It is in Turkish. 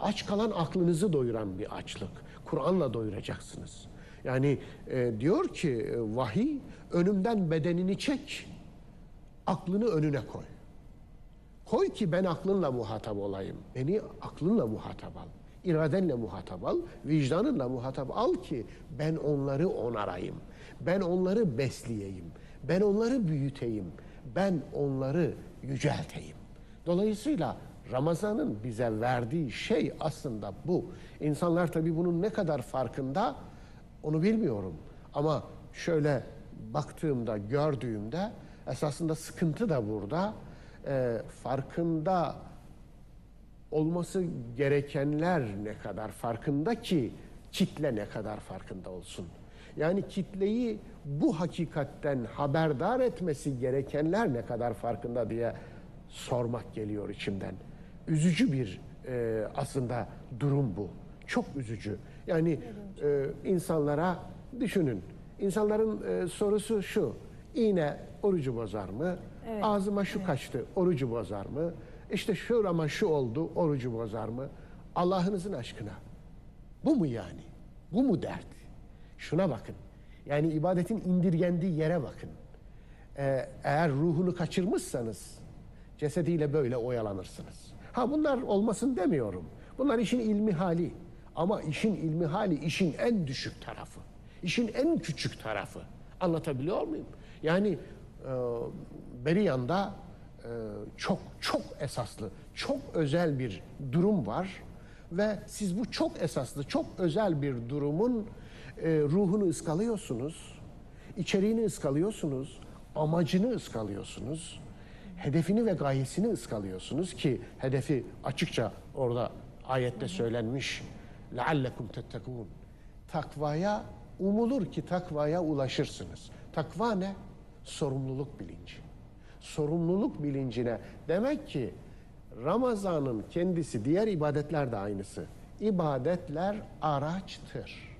Aç kalan aklınızı doyuran bir açlık. Kur'an'la doyuracaksınız. Yani e, diyor ki e, vahiy önümden bedenini çek, aklını önüne koy. Koy ki ben aklınla muhatap olayım. Beni aklınla muhatap al. İradenle muhatap al, vicdanınla muhatap al ki ben onları onarayım. Ben onları besleyeyim. Ben onları büyüteyim. Ben onları yücelteyim. Dolayısıyla Ramazan'ın bize verdiği şey aslında bu. İnsanlar tabii bunun ne kadar farkında onu bilmiyorum. Ama şöyle baktığımda, gördüğümde esasında sıkıntı da burada. Ee, farkında olması gerekenler ne kadar farkında ki kitle ne kadar farkında olsun. Yani kitleyi bu hakikatten haberdar etmesi gerekenler ne kadar farkında diye sormak geliyor içimden. Üzücü bir e, aslında durum bu. Çok üzücü. Yani e, insanlara düşünün. İnsanların e, sorusu şu. İğne orucu bozar mı? Ağzıma şu kaçtı orucu bozar mı? İşte şurama şu oldu orucu bozar mı? Allah'ınızın aşkına. Bu mu yani? Bu mu dert? Şuna bakın. Yani ibadetin indirgendiği yere bakın. Ee, eğer ruhunu kaçırmışsanız cesediyle böyle oyalanırsınız. Ha bunlar olmasın demiyorum. Bunlar işin ilmi hali. Ama işin ilmi hali işin en düşük tarafı. İşin en küçük tarafı. Anlatabiliyor muyum? Yani e, Beriyan'da e, çok çok esaslı, çok özel bir durum var ve siz bu çok esaslı, çok özel bir durumun e, ruhunu ıskalıyorsunuz, içeriğini ıskalıyorsunuz, amacını ıskalıyorsunuz, hedefini ve gayesini ıskalıyorsunuz ki hedefi açıkça orada ayette söylenmiş. لَعَلَّكُمْ تَتَّقُونَ Takvaya umulur ki takvaya ulaşırsınız. Takva ne? Sorumluluk bilinci. Sorumluluk bilincine demek ki Ramazan'ın kendisi diğer ibadetler de aynısı. İbadetler araçtır.